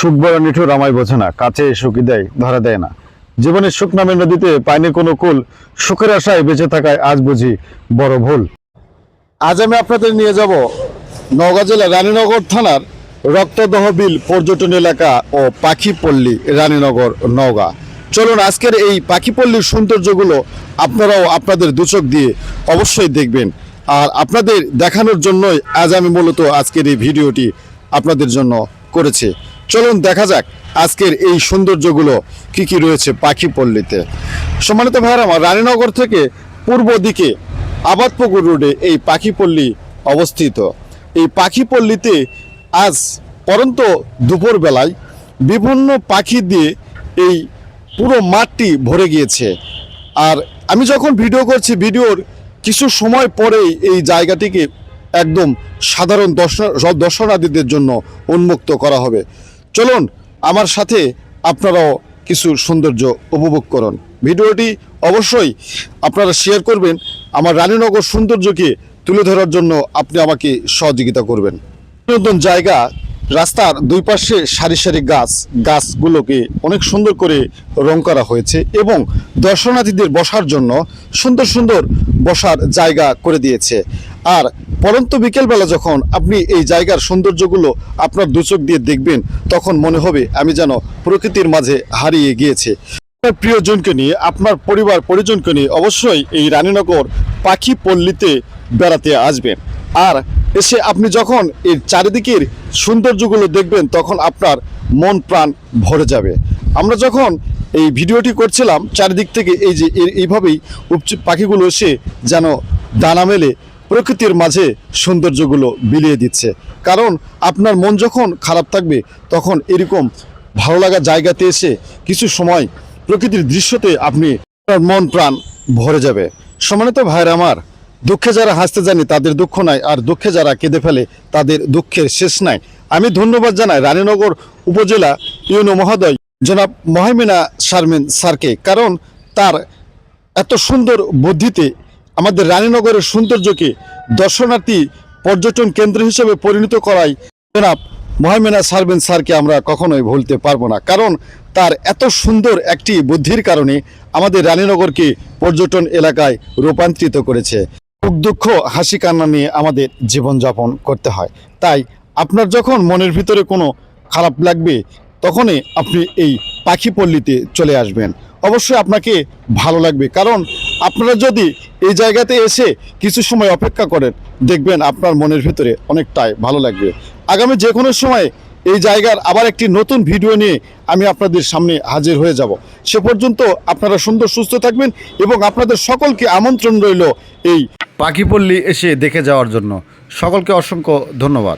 সুখ বড় নিঠুর আমায় বোঝে না, কাছে সুখী দেয়, ধরা দেয় না। জীবনের সুখ নামের নদীতে পায়নি কোনো কুল, সুখের আশায় বেঁচে থাকায় আজ বুঝি বড় ভুল। আজ আমি আপনাদের নিয়ে যাব নওগাঁ জেলার রানীনগর থানার রক্তদহবিল পর্যটন এলাকা ও পাখিপল্লী, রানীনগর, নওগাঁ। চলুন, আজকের এই পাখিপল্লীর সৌন্দর্যগুলো আপনারাও আপনাদের দুচোখ দিয়ে অবশ্যই দেখবেন। আর আপনাদের দেখানোর জন্যই আজ আমি মূলত আজকের এই ভিডিওটি আপনাদের জন্য করেছি। চলুন দেখা যাক আজকের এই সৌন্দর্যগুলো কি কি রয়েছে পাখিপল্লীতে। সম্মানিত ভাইয়ার, আমার রানীনগর থেকে পূর্ব দিকে আবাদপুকুর রোডে এই পাখিপল্লী অবস্থিত। এই পাখিপল্লীতে আজ পরন্ত দুপুরবেলায় বিভিন্ন পাখি দিয়ে এই পুরো মাঠটি ভরে গিয়েছে। আর আমি যখন ভিডিও করছি, ভিডিওর কিছু সময় পরেই এই জায়গাটিকে একদম সাধারণ দর্শন, দর্শনার্থীদের জন্য উন্মুক্ত করা হবে। চলুন আমার সাথে আপনারাও কিছু সৌন্দর্য উপভোগ করুন। ভিডিওটি অবশ্যই আপনারা শেয়ার করবেন, আমার রানীনগর সৌন্দর্যকে তুলে ধরার জন্য আপনি আমাকে সহযোগিতা করবেন। নতুন জায়গা, রাস্তার দুই পাশে সারি সারি গাছ, গাছগুলোকে অনেক সুন্দর করে রং করা হয়েছে এবং দর্শনার্থীদের বসার জন্য সুন্দর সুন্দর বসার জায়গা করে দিয়েছে। আর পরন্ত বিকেলবেলা যখন আপনি এই জায়গার সৌন্দর্যগুলো আপনার দুচোখ দিয়ে দেখবেন, তখন মনে হবে আমি যেন প্রকৃতির মাঝে হারিয়ে গিয়েছে। আপনার প্রিয়জনকে নিয়ে, আপনার পরিবার, পরিজনকে নিয়ে অবশ্যই এই রানীনগর পাখি পল্লীতে বেড়াতে আসবেন। আর এসে আপনি যখন এই চারিদিকের সৌন্দর্যগুলো দেখবেন, তখন আপনার মন প্রাণ ভরে যাবে। আমরা যখন এই ভিডিওটি করছিলাম, চারিদিক থেকে এই যে এই- এইভাবেই পাখিগুলো এসে যেন দানা মেলে প্রকৃতির মাঝে সৌন্দর্যগুলো বিলিয়ে দিচ্ছে। কারণ আপনার মন যখন খারাপ থাকবে, তখন এরকম ভালো লাগা জায়গাতে এসে কিছু সময় প্রকৃতির দৃশ্যতে আপনি আপনার মন প্রাণ ভরে যাবে। সম্মানিত ভাইয়ের আমার, দুঃখে যারা হাসতে জানি তাদের দুঃখ নাই, আর দুঃখে যারা কেঁদে ফেলে তাদের দুঃখের শেষ নাই। আমি ধন্যবাদ জানাই রানীনগর উপজেলা ইউনো মহোদয় জনাব মহামিনা শারমিন স্যারকে, কারণ তার এত সুন্দর বুদ্ধিতে আমাদের রানীনগরের সৌন্দর্যকে দর্শনার্থী পর্যটন কেন্দ্র হিসেবে পরিণত করায় জনাব মহামেনা সারবেন স্যারকে আমরা কখনোই ভুলতে পারব না। কারণ তার এত সুন্দর একটি বুদ্ধির কারণে আমাদের রানীনগরকে পর্যটন এলাকায় রূপান্তরিত করেছে। সুখ দুঃখ, হাসি কান্না নিয়ে আমাদের জীবনযাপন করতে হয়। তাই আপনার যখন মনের ভিতরে কোনো খারাপ লাগবে, তখনই আপনি এই পাখি পল্লীতে চলে আসবেন। অবশ্যই আপনাকে ভালো লাগবে। কারণ আপনারা যদি এই জায়গাতে এসে কিছু সময় অপেক্ষা করেন। দেখবেন আপনার মনের ভিতরে অনেকটাই ভালো লাগবে। আগামী যে কোনো সময় এই জায়গার আবার একটি নতুন ভিডিও নিয়ে আমি আপনাদের সামনে হাজির হয়ে যাব। সে পর্যন্ত আপনারা সুন্দর, সুস্থ থাকবেন এবং আপনাদের সকলকে আমন্ত্রণ রইল এই পাখিপল্লী এসে দেখে যাওয়ার জন্য। সকলকে অসংখ্য ধন্যবাদ।